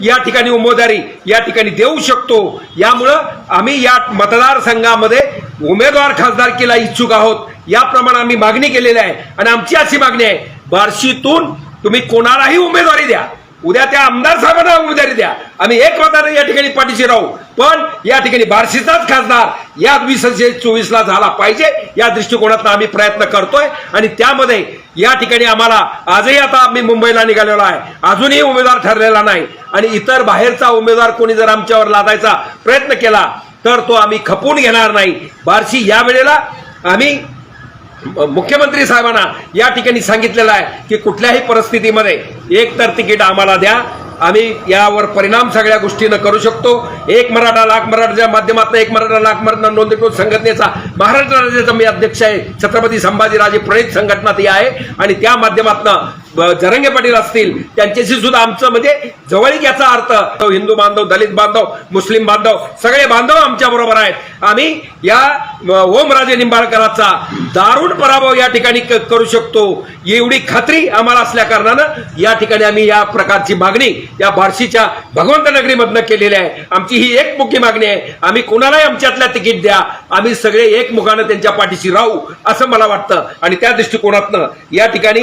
या ठिकाणी उमेदवारी या ठिकाणी देऊ शकतो. यामुळं आम्ही या मतदारसंघामध्ये उमेदवार खासदारकीला इच्छुक आहोत. याप्रमाणे आम्ही मागणी केलेली आहे आणि आमची अशी मागणी आहे बार्शीतून तुम्ही कोणालाही उमेदवारी द्या. उद्या त्या आमदार साहेबांना उमेदवारी द्या. आम्ही एक मताने या ठिकाणी पाठीशी राहू. पण या ठिकाणी बार्शीचाच खासदार या वीसशे चोवीसला झाला पाहिजे या दृष्टिकोनातून आम्ही प्रयत्न करतोय. आणि त्यामध्ये या ठिकाणी आम्हाला आजही आता आम्ही मुंबईला निघालेलो आहे. अजूनही उमेदवार ठरलेला नाही. आणि इतर बाहेरचा उमेदवार कोणी जर आमच्यावर लादायचा प्रयत्न केला तर तो आम्ही खपून घेणार नाही. बार्शी या वेळेला आम्ही मुख्यमंत्री साहेबांना या ठिकाणी सांगितलेलं आहे की कुठल्याही परिस्थितीमध्ये एक तर तिकीट आम्हाला द्या. आम्ही यावर परिणाम सगळ्या गोष्टीनं करू शकतो. एक मराठा लाख मराठाच्या माध्यमातून एक मराठा लाख मराठा नोंदणीकृत संघटनेचा महाराष्ट्र राज्याचा मी अध्यक्ष आहे. छत्रपती संभाजीराजे प्रणित संघटना ती आहे. आणि त्या माध्यमातून जरंगे पाटील असतील त्यांच्याशी सुद्धा आमचं म्हणजे जवळीक याचा अर्थ हिंदू बांधव दलित बांधव मुस्लिम बांधव सगळे बांधव आमच्या बरोबर आहेत. आम्ही या ओमराजे निंबाळकरांचा दारुण पराभव या ठिकाणी करू शकतो. एवढी खात्री आम्हाला असल्या कारणानं या ठिकाणी आम्ही या प्रकारची मागणी या बार्शीच्या भगवंत नगरीमधनं केलेली आहे. आमची आमची ही एक मुख्य मागणी आहे. आम्ही कोणालाही आमच्यातल्या तिकीट द्या. आम्ही सगळे एकमुखानं त्यांच्या पाठीशी राहू असं मला वाटतं. आणि त्या दृष्टिकोनातनं या ठिकाणी